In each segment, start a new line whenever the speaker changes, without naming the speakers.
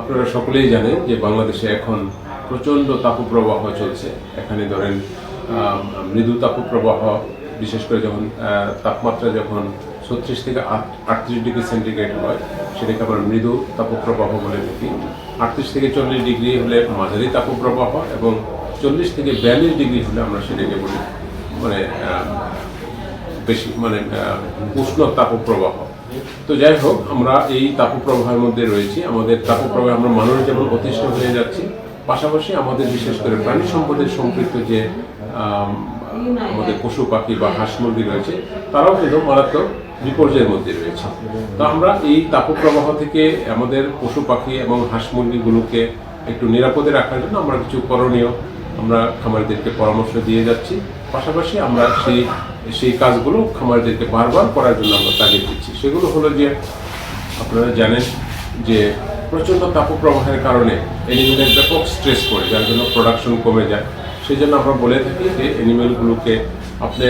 আপনারা সকলেই জানেন যে বাংলাদেশে এখন প্রচণ্ড তাপপ্রবাহ চলছে। এখানে ধরেন মৃদু তাপপ্রবাহ, বিশেষ করে যখন তাপমাত্রা যখন ছত্রিশ থেকে আটত্রিশ ডিগ্রি সেন্টিগ্রেড হয়, সেটাকে আমরা মৃদু তাপপ্রবাহ বলে থাকি। আটত্রিশ থেকে চল্লিশ ডিগ্রি হলে মাঝারি তাপপ্রবাহ এবং চল্লিশ থেকে বিয়াল্লিশ ডিগ্রি হলে আমরা সেটাকে বলি মানে বেশি মানে উষ্ণ তাপপ্রবাহ। তো যাই হোক আমরা এই তাপপ্রবাহের মধ্যে রয়েছি। আমাদের তাপপ্রবাহে আমরা মানুষ যেমন অতিষ্ঠ হয়ে যাচ্ছি। পাশাপাশি আমাদের বিশেষ করে প্রাণী সম্পদের সম্পৃক্ত যে আম, আমাদের পশু পাখি বা হাঁস মুরগি রয়েছে তারাও কিন্তু মারাত্মক বিপর্যয়ের মধ্যে রয়েছে। তো আমরা এই তাপপ্রবাহ থেকে আমাদের পশু পাখি এবং হাঁস মুরগিগুলোকে একটু নিরাপদে রাখার জন্য আমরা কিছু করণীয় আমরা খামারিদেরকে পরামর্শ দিয়ে যাচ্ছি। পাশাপাশি আমরা সেই সেই কাজগুলো খামারিদেরকে বারবার করার জন্য আমরা তাগিদ দিচ্ছি। সেগুলো হলো যে, আপনারা জানেন যে প্রচণ্ড তাপপ্রবাহের কারণে অ্যানিমেলের ব্যাপক স্ট্রেস পড়ে, যার জন্য প্রোডাকশন কমে যায়। সেই জন্য আমরা বলে থাকি যে অ্যানিমেলগুলোকে আপনি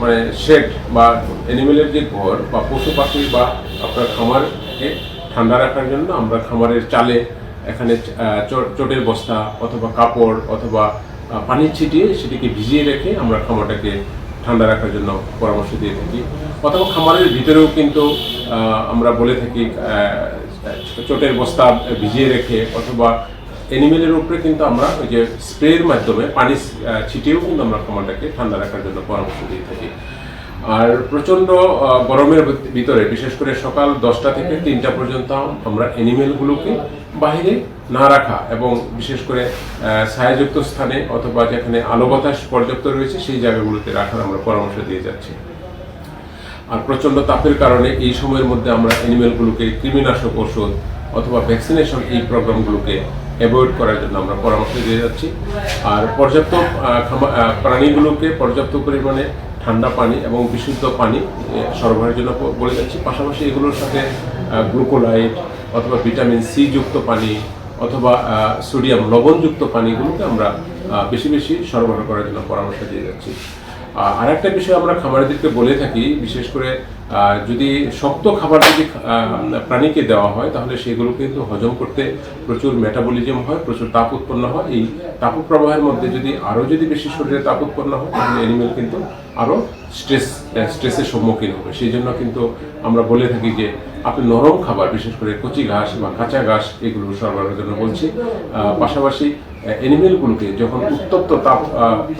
মানে শেড বা অ্যানিমেলের যে ঘর বা পশু পাখি বা আপনার খামারকে ঠান্ডা রাখার জন্য আমরা খামারের চালে এখানে চট- চটের বস্তা অথবা কাপড় অথবা আহ, পানি ছিটিয়ে সেটিকে ভিজিয়ে রেখে আমরা খামারটাকে ঠান্ডা রাখার জন্য পরামর্শ দিয়ে থাকি। অথবা খামারের ভিতরেও কিন্তু আমরা বলে থাকি চটের বস্তা ভিজিয়ে রেখে অথবা অ্যানিমেলের উপরে কিন্তু আমরা ওই যে স্প্রের মাধ্যমে পানি ছিটিয়েও কিন্তু আমরা খামারটাকে ঠান্ডা রাখার জন্য পরামর্শ দিয়ে থাকি। আর প্রচণ্ড গরমের ভিতরে বিশেষ করে সকাল দশটা থেকে তিনটা পর্যন্ত আমরা অ্যানিমেলগুলোকে বাইরে না রাখা এবং বিশেষ করে ছায়াযুক্ত স্থানে অথবা যেখানে আলো বাতাস পর্যাপ্ত রয়েছে, সেই জায়গাগুলোতে রাখার আমরা পরামর্শ দিয়ে যাচ্ছি। আর প্রচণ্ড তাপের কারণে এই সময়ের মধ্যে আমরা অ্যানিমেলগুলোকে কৃমিনাশক ওষুধ অথবা ভ্যাকসিনেশন এই প্রোগ্রামগুলোকে অ্যাভয়েড করার জন্য আমরা পরামর্শ দিয়ে যাচ্ছি। আর পর্যাপ্ত প্রাণীগুলোকে পর্যাপ্ত পরিমাণে ঠান্ডা পানি এবং বিশুদ্ধ পানি সরবরাহের জন্য বলে যাচ্ছি। পাশাপাশি এগুলোর সাথে গ্লুকোলাইট অথবা ভিটামিন সি যুক্ত পানি অথবা সোডিয়াম লবণযুক্ত পানিগুলোকে আমরা বেশি বেশি সরবরাহ করার জন্য পরামর্শ দিয়ে যাচ্ছি। আর একটা বিষয় আমরা খামারিদেরকে বলে থাকি, বিশেষ করে যদি শক্ত খাবার যদি প্রাণীকে দেওয়া হয়, তাহলে সেগুলো কিন্তু হজম করতে প্রচুর মেটাবলিজম হয়, প্রচুর তাপ উৎপন্ন হয়। এই তাপ প্রবাহের মধ্যে যদি আরও যদি বেশি শরীরে তাপ উৎপন্ন হয়, তাহলে অ্যানিমেল কিন্তু আরও স্ট্রেস স্ট্রেসের সম্মুখীন হবে। সেই জন্য কিন্তু আমরা বলে থাকি যে, আপনি নরম খাবার, বিশেষ করে কচি ঘাস বা কাঁচা ঘাস, এগুলো সরবরাহের জন্য বলছি। পাশাপাশি অ্যানিমেলগুলোকে যখন উত্তপ্ত তাপ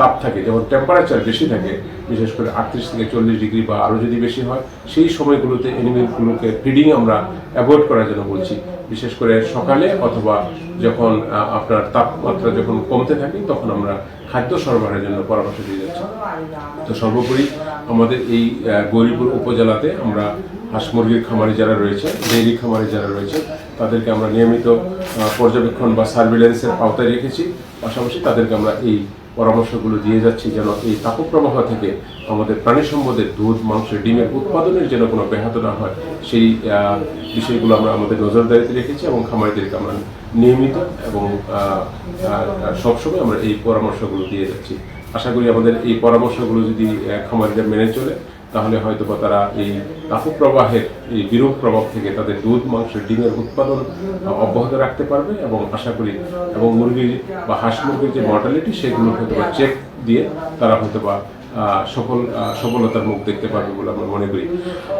তাপ থাকে, যখন টেম্পারেচার বেশি থাকে বিশেষ করে আটত্রিশ থেকে চল্লিশ ডিগ্রি বা আরও যদি বেশি হয়, সেই সময়গুলোতে অ্যানিমেলগুলোকে ফিডিং আমরা অ্যাভয়েড করার জন্য বলছি। বিশেষ করে সকালে অথবা যখন আপনার তাপমাত্রা যখন কমতে থাকে, তখন আমরা খাদ্য সরবরাহের জন্য পরামর্শ দিয়ে যাচ্ছি। তো সর্বোপরি আমাদের এই গৌরীপুর উপজেলাতে আমরা হাঁস মুরগির খামারি যারা রয়েছে, ডেইরি খামারি যারা রয়েছে, তাদেরকে আমরা নিয়মিত পর্যবেক্ষণ বা সার্ভিলেন্সের আওতায় রেখেছি। পাশাপাশি তাদেরকে আমরা এই পরামর্শগুলো দিয়ে যাচ্ছি যেন এই তাপপ্রবাহ থেকে আমাদের প্রাণী সম্পদের দুধ, মাংস, ডিমের উৎপাদনের যেন কোনো ব্যাহত না হয়, সেই বিষয়গুলো আমরা আমাদের নজরদারিতে রেখেছি এবং খামারিদেরকে আমরা নিয়মিত এবং সবসময় আমরা এই পরামর্শগুলো দিয়ে যাচ্ছি। আশা করি আমাদের এই পরামর্শগুলো যদি খামারিদের মেনে চলে তাহলে হয়তো বা তারা এই তাপপ্রবাহের এই বিরূপ প্রভাব থেকে তাদের দুধ মাংস ডিমের উৎপাদন অব্যাহত রাখতে পারবে এবং আশা করি এবং মুরগির বা হাঁস মুরগির যে মর্টালিটি সেগুলো হয়তো বা চেক দিয়ে তারা হয়তো বা সফল সফলতার মুখ দেখতে পারবে বলে আমরা মনে করি।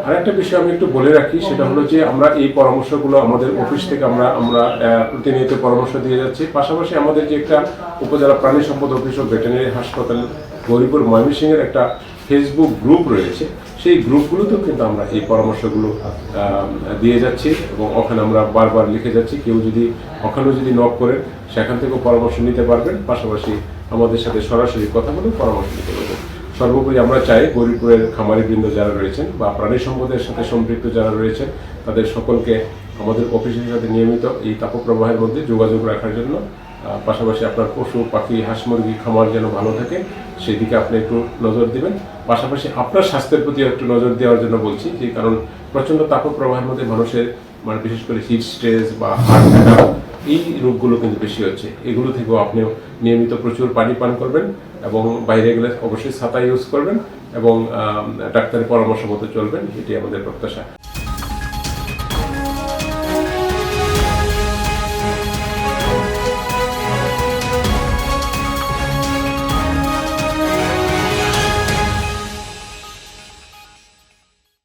আরেকটা বিষয় আমি একটু বলে রাখি, সেটা হলো যে আমরা এই পরামর্শগুলো আমাদের অফিস থেকে আমরা আমরা প্রতিনিয়ত পরামর্শ দিয়ে যাচ্ছি। পাশাপাশি আমাদের যে একটা উপজেলা প্রাণী সম্পদ অফিস ও ভেটেরিনারি হাসপাতাল গৌরীপুর ময়মনসিংহের একটা ফেসবুক গ্রুপ রয়েছে, সেই গ্রুপগুলোতেও কিন্তু আমরা এই পরামর্শগুলো দিয়ে যাচ্ছি এবং ওখানে আমরা বারবার লিখে যাচ্ছি, কেউ যদি ওখানেও যদি নক করেন সেখান থেকেও পরামর্শ নিতে পারবেন। পাশাপাশি আমাদের সাথে সরাসরি কথা বলে পরামর্শ নিতে পারবেন। সর্বোপরি আমরা চাই গরিপুরের খামারি বৃন্দ যারা রয়েছেন বা প্রাণী সম্পদের সাথে সম্পৃক্ত যারা রয়েছেন, তাদের সকলকে আমাদের অফিসের সাথে নিয়মিত এই তাপপ্রবাহের মধ্যে যোগাযোগ রাখার জন্য পাশাপাশি আপনার পশু, পাখি, হাঁস, মুরগি, খামার যেন ভালো থাকে, সেদিকে আপনি একটু নজর দিবেন। পাশাপাশি আপনার স্বাস্থ্যের প্রতি একটু নজর দেওয়ার জন্য বলছি যে, কারণ প্রচণ্ড তাপপ্রবাহের মধ্যে মানুষের মানে বিশেষ করে হিট স্ট্রেস বা হার্ট অ্যাটাক এই রোগগুলো কিন্তু বেশি হচ্ছে। এগুলো থেকেও আপনিও নিয়মিত প্রচুর পানি পান করবেন এবং বাইরে গেলে অবশ্যই ছাতা ইউজ করবেন এবং ডাক্তারের পরামর্শ মতো চলবেন, এটি আমাদের প্রত্যাশা।